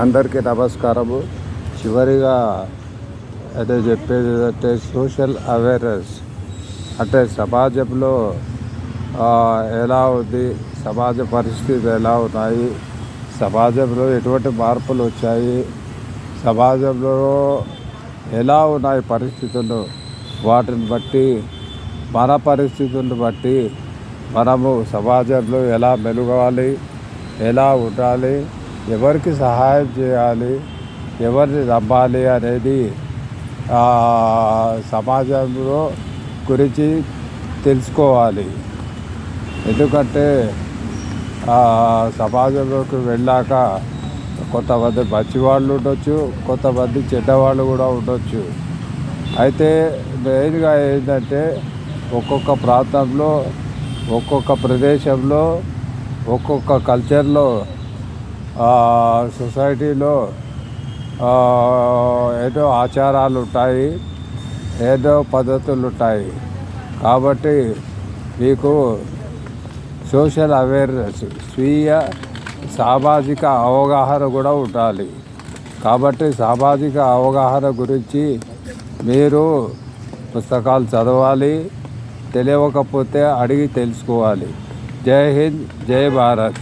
అందరికీ నమస్కారము. చివరిగా అదే చెప్పేది అంటే సోషల్ అవేర్నెస్. అంటే సమాజంలో ఎలా ఉంది సమాజ పరిస్థితులు ఎలా ఉన్నాయి సమాజంలో ఎటువంటి మార్పులు వచ్చాయి సమాజంలో ఎలా ఉన్నాయి పరిస్థితులు వాటిని బట్టి మన పరిస్థితులను బట్టి మనము సమాజంలో ఎలా మెలుగవాలి ఎలా ఉండాలి ఎవరికి సహాయం చేయాలి ఎవరిని నమ్మాలి అనేది సమాజంలో గురించి తెలుసుకోవాలి. ఎందుకంటే సమాజంలోకి వెళ్ళాక కొంతమంది మంచివాళ్ళు ఉండొచ్చు కొంతమంది చెడ్డవాళ్ళు కూడా ఉండొచ్చు. అయితే మెయిన్గా ఏంటంటే ఒక్కొక్క ప్రాంతంలో ఒక్కొక్క ప్రదేశంలో ఒక్కొక్క కల్చర్లో సొసైటీలో ఏదో ఆచారాలు ఉంటాయి ఏదో పద్ధతులు ఉంటాయి కాబట్టి మీకు సోషల్ అవేర్నెస్ స్వీయ సామాజిక అవగాహన కూడా ఉండాలి. కాబట్టి సామాజిక అవగాహన గురించి మీరు పుస్తకాలు చదవాలి తెలియకపోతే అడిగి తెలుసుకోవాలి. జై హింద్ జై భారత్.